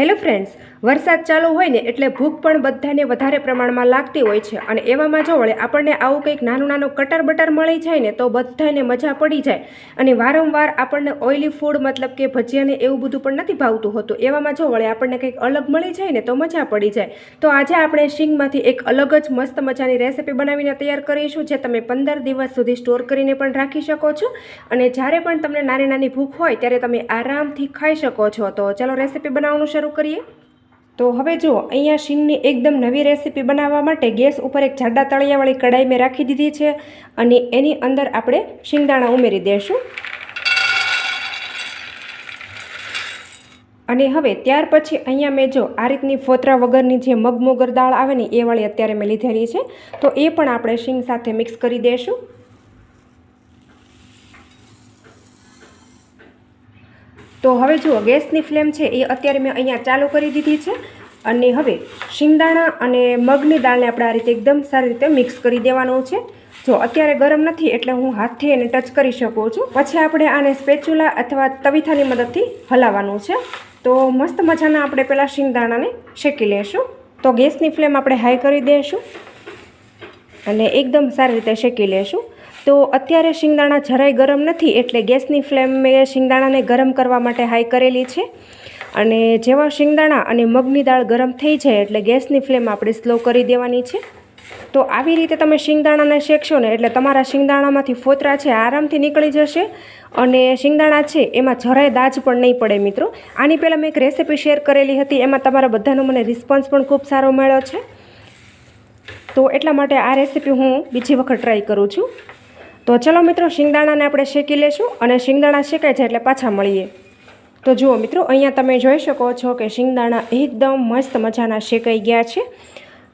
Hello friends વરસાદ ચાલુ હોય ને એટલે ભૂખ પણ બધાને વધારે પ્રમાણમાં લાગતી હોય છે અને એવામાં જો આપણને આવું કંઈક નાનું નાનું કટર બટર મળી જાય ને તો બધાને મજા પડી જાય. અને વારંવાર આપણને ઓઇલી ફૂડ મતલબ કે ભજીયાને એવું બધું પણ નથી ભાવતું હોતું. એવામાં જો વળે આપણને કંઈક અલગ મળી જાય ને તો મજા પડી જાય. તો આજે આપણે શીંગમાંથી એક અલગ જ મસ્ત મજાની રેસીપી બનાવીને તૈયાર કરીશું જે તમે પંદર દિવસ સુધી સ્ટોર કરીને પણ રાખી શકો છો. અને જ્યારે પણ તમને નાની નાની ભૂખ હોય ત્યારે તમે આરામથી ખાઈ શકો છો. તો ચલો રેસીપી બનાવવાનું શરૂ કરીએ? તો હવે જુઓ, અહીંયા શીંગની એકદમ નવી રેસીપી બનાવવા માટે ગેસ ઉપર એક જાડા તળિયાવાળી કઢાઈ મેં રાખી દીધી છે અને એની અંદર આપણે શીંગદાણા ઉમેરી દઈશું અને હવે ત્યાર પછી અહીંયા મેં જો આ રીતની ફોતરા વગરની જે મગમોગર દાળ આવે ને એ વાળી અત્યારે મેં લીધેલી છે, તો એ પણ આપણે શીંગ સાથે મિક્સ કરી દઈશું તો હવે જુઓ, ગેસની ફ્લેમ છે એ અત્યારે મેં અહીંયા ચાલુ કરી દીધી છે અને હવે શિંગદાણા અને મગની દાળને આપણે આ રીતે એકદમ સારી રીતે મિક્સ કરી દેવાનું છે. જો અત્યારે ગરમ નથી એટલે હું હાથથી એને ટચ કરી શકું છું. પછી આપણે આને સ્પેચ્યુલા અથવા તવીથાની મદદથી હલાવવાનું છે. તો મસ્ત મજાના આપણે પહેલાં શિંગદાણાને શેકી લેશું. તો ગેસની ફ્લેમ આપણે હાઈ કરી દઈશું અને એકદમ સારી રીતે શેકી લેશું. તો અત્યારે શિંગદાણા જરાય ગરમ નથી એટલે ગેસની ફ્લેમ મેં શિંગદાણાને ગરમ કરવા માટે હાઈ કરેલી છે. અને જેવા શિંગદાણા અને મગની દાળ ગરમ થઈ જાય એટલે ગેસની ફ્લેમ આપણે સ્લો કરી દેવાની છે. તો આવી રીતે તમે શિંગદાણાને શેકશો ને એટલે તમારા શિંગદાણામાંથી ફોતરા છે આરામથી નીકળી જશે. અને શિંગદાણા છે એમાં જરાય દાજ પણ નહીં પડે મિત્રો. આની પહેલાં મેં એક રેસીપી શેર કરેલી હતી, એમાં તમારા બધાનો મને રિસ્પોન્સ પણ ખૂબ સારો મળ્યો છે. તો એટલા માટે આ રેસીપી હું બીજી વખત ટ્રાય કરું છું. તો ચલો મિત્રો, શિંગદાણાને આપણે શેકી લેશું અને શિંગદાણા શેકાય છે એટલે પાછા મળીએ. તો જુઓ મિત્રો, અહીંયા તમે જોઈ શકો છો કે શિંગદાણા એકદમ મસ્ત મજાના શેકાઈ ગયા છે.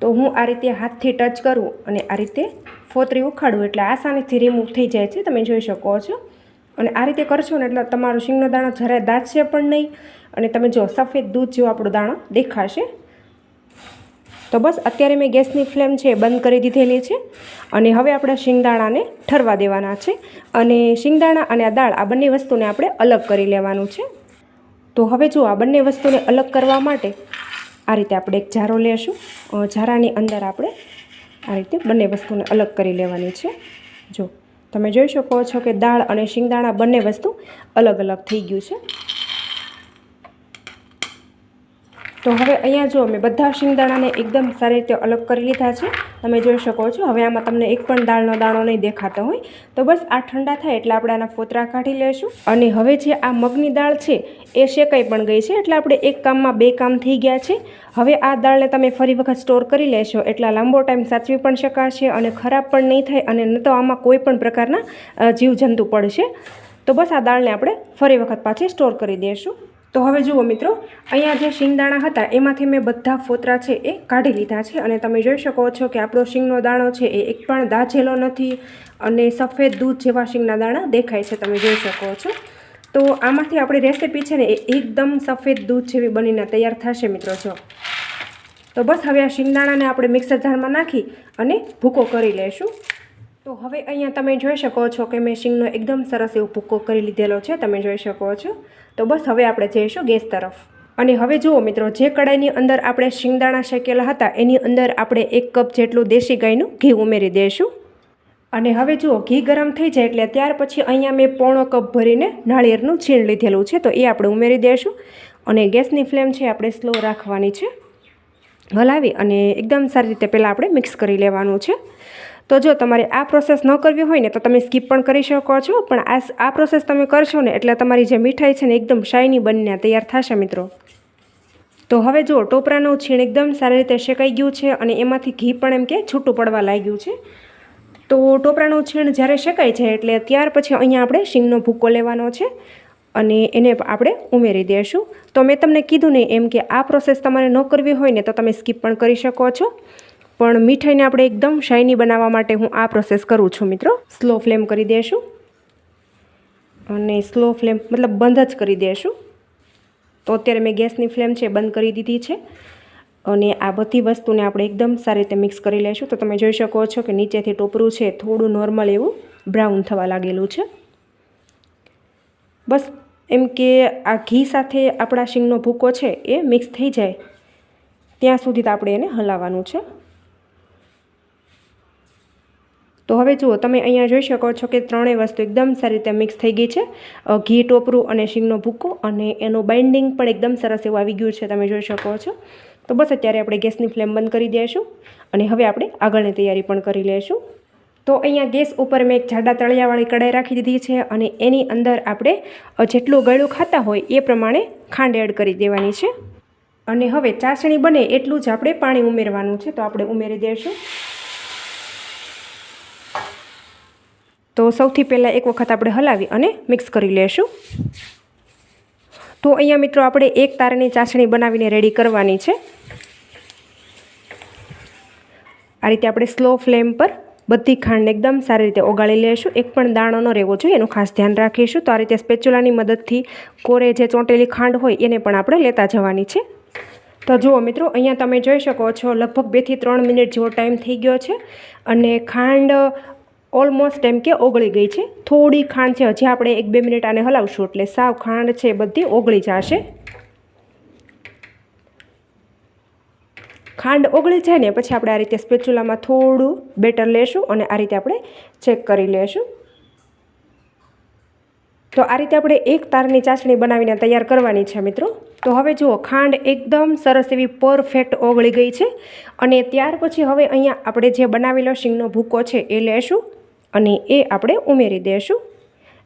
તો હું આ રીતે હાથથી ટચ કરું અને આ રીતે ફોતરી ઉખાડું એટલે આસાનીથી રિમૂવ થઈ જાય છે, તમે જોઈ શકો છો. અને આ રીતે કરશો ને એટલે તમારું શિંગનો દાણો જરાય દાચશે પણ નહીં. અને તમે જો સફેદ દૂધ જેવો આપણો દાણો દેખાશે. તો બસ અત્યારે મેં ગેસની ફ્લેમ છે બંધ કરી દીધેલી છે અને હવે આપણે શિંગદાણાને ઠરવા દેવાના છે અને શિંગદાણા અને આ દાળ આ બંને વસ્તુને આપણે અલગ કરી લેવાનું છે. તો હવે જો આ બંને વસ્તુને અલગ કરવા માટે આ રીતે આપણે એક જારો લેશું. જારાની અંદર આપણે આ રીતે બંને વસ્તુને અલગ કરી લેવાની છે. જો, તમે જોઈ શકો છો કે દાળ અને શિંગદાણા બંને વસ્તુ અલગ અલગ થઈ ગયું છે. તો હવે અહીંયા જો મેં બધા શિંગદાણાને એકદમ સારી રીતે અલગ કરી લીધા છે. તમે જોઈ શકો છો, હવે આમાં તમને એક પણ દાળનો દાણો નહીં દેખાતો હોય. તો બસ આ ઠંડા થાય એટલે આપણે આના ફોતરા કાઢી લઈશું અને હવે જે આ મગની દાળ છે, એ શેકાઈ પણ ગઈ છે, એટલે આપણે એક કામમાં બે કામ થઈ ગયા છે. હવે આ દાળને તમે ફરી વખત સ્ટોર કરી લેશો, એટલા લાંબો ટાઈમ સાચવી પણ શકાશે અને ખરાબ પણ નહીં થાય અને ન તો આમાં કોઈ પણ પ્રકારના જીવજંતુ પડશે. તો બસ આ દાળને આપણે ફરી વખત પાછી સ્ટોર કરી દઈશું તો હવે જુઓ મિત્રો, અહીંયા જે શિંગદાણા હતા, એમાંથી મેં બધા ફોતરા છે એ કાઢી લીધા છે. અને તમે જોઈ શકો છો કે આપણો શિંગનો દાણો છે એ એક પણ દાઝેલો નથી અને સફેદ દૂધ જેવા શિંગના દાણા દેખાય છે, તમે જોઈ શકો છો. તો આમાંથી આપણી રેસીપી છે ને એ એકદમ સફેદ દૂધ જેવી બનીને તૈયાર થશે મિત્રો, જો. તો બસ હવે આ શિંગદાણાને આપણે મિક્સર જારમાં નાખી અને ભૂકો કરી લઈશું તો હવે અહીંયા તમે જોઈ શકો છો કે મેં શીંગનો એકદમ સરસ એવો ભૂકો કરી લીધેલો છે, તમે જોઈ શકો છો. તો બસ હવે આપણે જઈશું ગેસ તરફ. અને હવે જુઓ મિત્રો, જે કડાઈની અંદર આપણે શિંગદાણા શેકેલા હતા, એની અંદર આપણે એક કપ જેટલું દેશી ગાયનું ઘી ઉમેરી દઈશું અને હવે જુઓ, ઘી ગરમ થઈ જાય એટલે ત્યાર પછી અહીંયા મેં પોણો કપ ભરીને નાળિયેરનું છીણ લીધેલું છે, તો એ આપણે ઉમેરી દઈશું અને ગેસની ફ્લેમ છે આપણે સ્લો રાખવાની છે. હલાવી અને એકદમ સારી રીતે પહેલાં આપણે મિક્સ કરી લેવાનું છે. તો જો તમારે આ પ્રોસેસ ન કરવી હોય ને, તો તમે સ્કીપ પણ કરી શકો છો. પણ આ આ પ્રોસેસ તમે કરશો ને, એટલે તમારી જે મીઠાઈ છે ને, એકદમ શાઇની બનીને તૈયાર થશે મિત્રો. તો હવે જુઓ ટોપરાનું છીણ એકદમ સારી રીતે શેકાઈ ગયું છે અને એમાંથી ઘી પણ એમ કે છૂટું પડવા લાગ્યું છે. તો ટોપરાનું છીણ જ્યારે શેકાય છે, એટલે ત્યાર પછી અહીંયા આપણે શીંગનો ભૂકો લેવાનો છે અને એને આપણે ઉમેરી દઈશું તો મેં તમને કીધું ને એમ કે આ પ્રોસેસ તમારે ન કરવી હોય ને, તો તમે સ્કીપ પણ કરી શકો છો. પણ મીઠાઈને આપણે એકદમ શાઇની બનાવવા માટે હું આ પ્રોસેસ કરું છું, મિત્રો. સ્લો ફ્લેમ કરી દઈશું અને સ્લો ફ્લેમ મતલબ બંધ જ કરી દઈશું તો અત્યારે મેં ગેસની ફ્લેમ છે બંધ કરી દીધી છે. અને આ બધી વસ્તુને આપણે એકદમ સારી રીતે મિક્સ કરી લઈશું તો તમે જોઈ શકો છો કે નીચેથી ટોપરું છે થોડું નોર્મલ એવું બ્રાઉન થવા લાગેલું છે. બસ એમ કે આ ઘી સાથે આપણા શીંગનો ભૂકો છે એ મિક્સ થઈ જાય. ત્યાં સુધી તો આપણે એને હલાવવાનું છે. તો હવે જુઓ, તમે અહીંયા જોઈ શકો છો કે ત્રણેય વસ્તુ એકદમ સારી રીતે મિક્સ થઈ ગઈ છે. ઘી, ટોપરું અને શીંગનો ભૂકો અને એનું બાઇન્ડિંગ પણ એકદમ સરસ એવું આવી ગયું છે, તમે જોઈ શકો છો. તો બસ અત્યારે આપણે ગેસની ફ્લેમ બંધ કરી દઈશું અને હવે આપણે આગળની તૈયારી પણ કરી લઈશું. તો અહીંયા ગેસ ઉપર મેં એક જાડા તળિયાવાળી કઢાઈ રાખી દીધી છે અને એની અંદર આપણે જેટલું ગળ્યું ખાતા હોય એ પ્રમાણે ખાંડ એડ કરી દેવાની છે. અને હવે ચાસણી બને એટલું જ આપણે પાણી ઉમેરવાનું છે, તો આપણે ઉમેરી દઈશું. તો સૌથી પહેલાં એક વખત આપણે હલાવી અને મિક્સ કરી લેશું. તો અહીંયા મિત્રો આપણે એક તારની ચાસણી બનાવીને રેડી કરવાની છે. આ રીતે આપણે સ્લો ફ્લેમ પર બધી ખાંડને એકદમ સારી રીતે ઓગાળી લેશું. એક પણ દાણો ન રહેવો જોઈએ, એનું ખાસ ધ્યાન રાખીશું. તો આ રીતે સ્પેચ્યુલાની મદદથી કોરે જે ચોંટેલી ખાંડ હોય એને પણ આપણે લેતા જવાની છે. તો જુઓ મિત્રો, અહીંયા તમે જોઈ શકો છો, લગભગ બેથી ત્રણ મિનિટ જેવો ટાઈમ થઈ ગયો છે. અને ખાંડ ઓલમોસ્ટ એમ કે ઓગળી ગઈ છે. થોડી ખાંડ છે, હજી આપણે એક બે મિનિટ આને હલાવશું એટલે સાવ ખાંડ છે, બધી ઓગળી જશે. ખાંડ ઓગળી જાય ને પછી આપણે આ રીતે સ્પેચ્યુલામાં થોડું બેટર લેશું અને આ રીતે આપણે ચેક કરી લેશું. તો આ રીતે આપણે એક તારની ચાસણી બનાવીને તૈયાર કરવાની છે મિત્રો. તો હવે જુઓ, ખાંડ એકદમ સરસ એવી પરફેક્ટ ઓગળી ગઈ છે. અને ત્યાર પછી હવે અહીંયા આપણે જે બનાવેલો શીંગનો ભૂકો છે એ લેશું. અને એ આપણે ઉમેરી દઈશું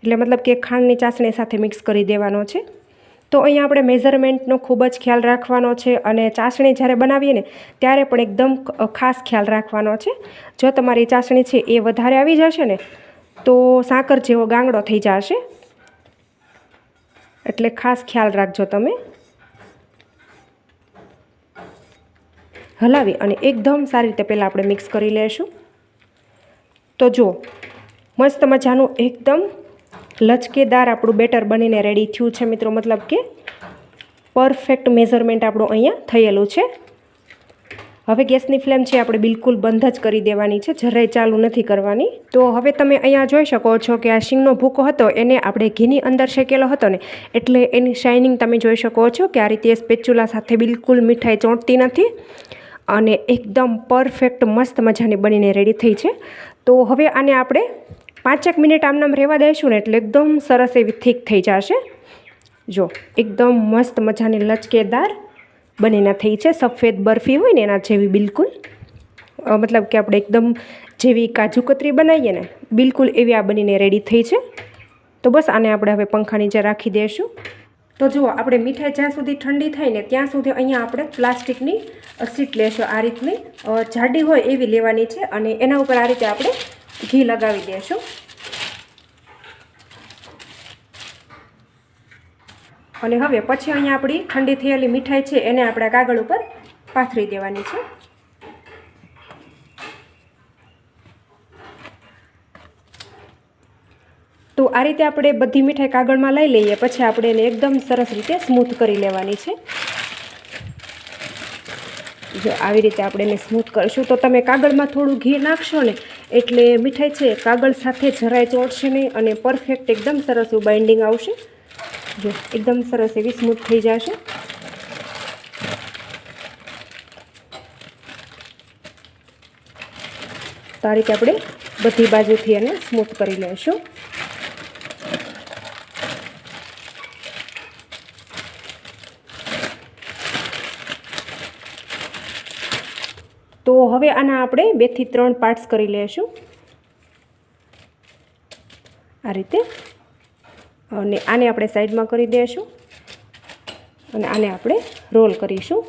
એટલે મતલબ કે ખાંડની ચાસણી સાથે મિક્સ કરી દેવાનો છે. તો અહીંયા આપણે મેઝરમેન્ટનો ખૂબ જ ખ્યાલ રાખવાનો છે અને ચાસણી જ્યારે બનાવીએ ને, ત્યારે પણ એકદમ ખાસ ખ્યાલ રાખવાનો છે. જો તમારી ચાસણી છે એ વધારે આવી જશે ને, તો સાકર જેવો ગાંગડો થઈ જશે. એટલે ખાસ ખ્યાલ રાખજો તમે. હલાવી અને એકદમ સારી રીતે પહેલાં આપણે મિક્સ કરી લઈશું તો જુઓ મસ્ત મજાનું એકદમ લચકેદાર આપણું બેટર બનીને રેડી થયું છે મિત્રો. મતલબ કે પરફેક્ટ મેઝરમેન્ટ આપણું અહીંયા થયેલું છે. હવે ગેસની ફ્લેમ છે આપણે બિલકુલ બંધ જ કરી દેવાની છે. જરાય ચાલુ નથી કરવાની. તો હવે તમે અહીંયા જોઈ શકો છો કે આ શીંગનો ભૂકો હતો, એને આપણે ઘીની અંદર શેકેલો હતો ને, એટલે એની શાઇનિંગ તમે જોઈ શકો છો કે આ રીતે સ્પેચ્યુલા સાથે બિલકુલ મીઠાઈ ચોંટતી નથી અને એકદમ પરફેક્ટ મસ્ત મજાની બનીને રેડી થઈ છે. તો હવે આને આપણે પાંચેક મિનિટ આમનામ રહેવા દઈશું ને એટલે એકદમ સરસ એવી થીક થઈ જશે. જો, એકદમ મસ્ત મજાની લચકેદાર બનીને થઈ છે, સફેદ બરફી હોય ને એના જેવી બિલકુલ. મતલબ કે આપણે એકદમ જેવી કાજુ કતરી બનાવીએ ને, બિલકુલ એવી આ બનીને રેડી થઈ છે. તો બસ આને આપણે હવે પંખાની નીચે રાખી દઈશું. તો જુઓ, આપણે મીઠાઈ જ્યાં સુધી ઠંડી થાય ને ત્યાં સુધી અહીંયા આપણે પ્લાસ્ટિકની સીટ લેશું. આ રીતની જાડી હોય એવી લેવાની છે અને એના ઉપર આ રીતે આપણે ઘી લગાવી દઈશું અને હવે પછી અહીંયા આપણી ઠંડી થયેલી મીઠાઈ છે એને આપણે કાગળ ઉપર પાથરી દેવાની છે. તો આ રીતે આપણે બધી મીઠાઈ કાગળમાં લઈ લઈએ. પછી આપણે એને એકદમ સરસ રીતે સ્મૂથ કરી લેવાની છે. જો આવી રીતે આપણે એને સ્મૂથ કરીશું. તો તમે કાગળમાં થોડું ઘી નાખશો ને, એટલે મીઠાઈ છે કાગળ સાથે જરાય ચોટશે નહીં અને પરફેક્ટ એકદમ સરસ બાઇન્ડિંગ આવશે. જો એકદમ સરસ એવી સ્મૂથ થઈ જશે. તો આ રીતે આપણે બધી બાજુથી એને સ્મૂથ કરી લઈશું. તો હવે આના આપણે બેથી ત્રણ પાર્ટ્સ કરી લઈશું આ રીતે. અને આને આપણે સાઈડમાં કરી દઈશું અને આને આપણે રોલ કરીશું.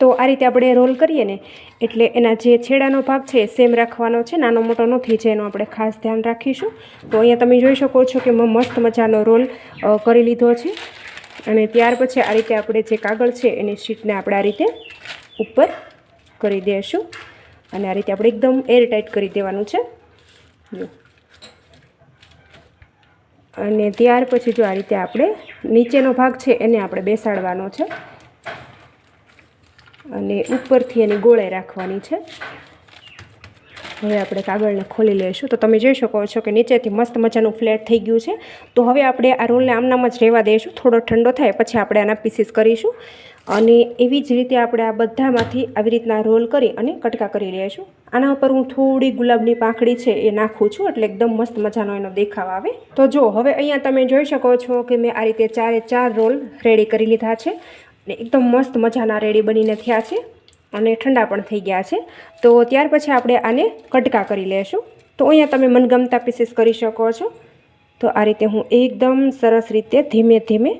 તો આ રીતે આપણે રોલ કરીએ ને, એટલે એના જે છેડાનો ભાગ છે સેમ રાખવાનો છે. નાનો મોટો નથી છે એનો આપણે ખાસ ધ્યાન રાખીશું. તો અહીંયા તમે જોઈ શકો છો કે મેં, મસ્ત મજાનો રોલ કરી લીધો છે. અને ત્યાર પછી આ રીતે આપણે જે કાગળ છે એની શીટને આપણે આ રીતે ઉપર કરી દઈશું અને આ રીતે આપણે એકદમ એર ટાઈટ કરી દેવાનું છે. અને ત્યાર પછી જો આ રીતે આપણે નીચેનો ભાગ છે એને આપણે બેસાડવાનો છે. અને ઉપરથી એની ગોળે રાખવાની છે. હવે આપણે કાગળને ખોલી લઈશું. તો તમે જોઈ શકો છો કે નીચેથી મસ્ત મજાનું ફ્લેટ થઈ ગયું છે. તો હવે આપણે આ રોલને આમનામ જ રહેવા દઈશું. થોડો ઠંડો થાય પછી આપણે આના પીસીસ કરીશું. અને એવી જ રીતે આપણે આ બધામાંથી આવી રીતના રોલ કરી અને કટકા કરી લઈશું. આના ઉપર હું થોડી ગુલાબની પાંખડી છે એ નાખું છું એટલે એકદમ મસ્ત મજાનો એનો દેખાવ આવે. તો જો, હવે અહીંયા તમે જોઈ શકો છો કે મેં આ રીતે ચારે ચાર રોલ રેડી કરી લીધા છે. અને એકદમ મસ્ત મજાના રેડી બનીને થયા છે. અને ઠંડા પણ થઈ ગયા છે. તો ત્યાર પછી આપણે આને કટકા કરી લેશું. તો અહીંયા તમે મનગમતા પીસીસ કરી શકો છો. તો આ રીતે હું એકદમ સરસ રીતે ધીમે ધીમે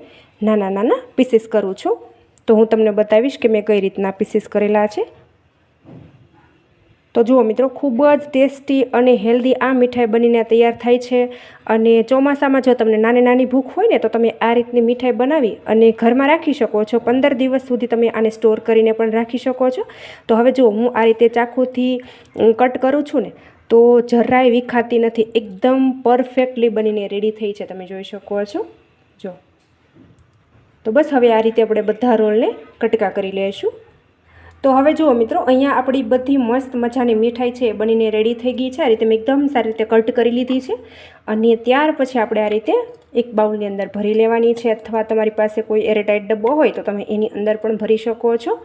નાના નાના પીસીસ કરું છું. તો હું તમને બતાવીશ કે મેં કઈ રીતના પીસીસ કરેલા છે. તો જુઓ મિત્રો, ખૂબ જ ટેસ્ટી અને હેલ્ધી આ મીઠાઈ બનીને તૈયાર થાય છે. અને ચોમાસામાં જો તમને નાની નાની ભૂખ હોય ને, તો તમે આ રીતની મીઠાઈ બનાવી અને ઘરમાં રાખી શકો છો. પંદર દિવસ સુધી તમે આને સ્ટોર કરીને પણ રાખી શકો છો. તો હવે જો હું આ રીતે ચાકુથી કટ કરું છું ને, તો જરાય વિખાતી નથી. એકદમ પરફેક્ટલી બનીને રેડી થઈ છે. તમે જોઈ શકો છો. જો. તો બસ હવે આ રીતે આપણે બધા રોલને કટકા કરી લઈશું. તો હવે જુઓ મિત્રો, અહીંયા આપણી બધી મસ્ત મજાની મીઠાઈ છે બનીને રેડી થઈ ગઈ છે. આ રીતે મેં એકદમ સારી રીતે કટ કરી લીધી છે. અને ત્યાર પછી આપણે આ રીતે એક બાઉલની અંદર ભરી લેવાની છે. અથવા તમારી પાસે કોઈ એરટાઇટ ડબ્બો હોય તો તમે એની અંદર પણ ભરી શકો છો.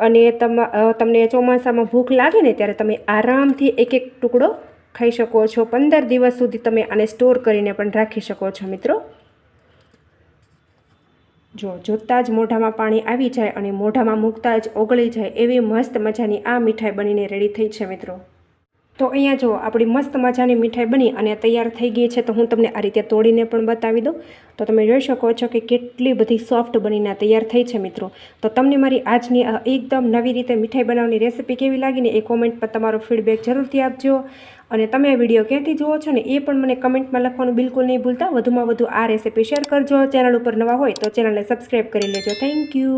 અને તમા તમને ચોમાસામાં ભૂખ લાગે ને ત્યારે તમે આરામથી એક એક ટુકડો ખાઈ શકો છો. પંદર દિવસ સુધી તમે આને સ્ટોર કરીને પણ રાખી શકો છો મિત્રો. જો જોતાં જ મોઢામાં પાણી આવી જાય અને મોઢામાં મૂકતા જ ઓગળી જાય એવી મસ્ત મજાની આ મીઠાઈ બનીને રેડી થઈ છે મિત્રો. તો અહીંયા જો આપણી મસ્ત મજાની મીઠાઈ બની અને તૈયાર થઈ ગઈ છે, તો હું તમને આ રીતે તોડીને પણ બતાવી દઉં. તો તમે જોઈ શકો છો કે કેટલી બધી સોફ્ટ બનીને તૈયાર થઈ છે મિત્રો. તો તમને મારી આજની એકદમ નવી રીતે મીઠાઈ બનાવવાની રેસીપી કેવી લાગીને એ કોમેન્ટ પર તમારો ફીડબેક જરૂરથી આપજો. અને તમે વીડિયો ક્યાંથી જુઓ છો ને એ પણ મને કમેન્ટમાં લખવાનું બિલકુલ નહીં ભૂલતા. વધુમાં વધુ આ રેસીપી શેર કરજો. ચેનલ ઉપર નવા હોય તો ચેનલને સબસ્ક્રાઈબ કરી લેજો. Thank you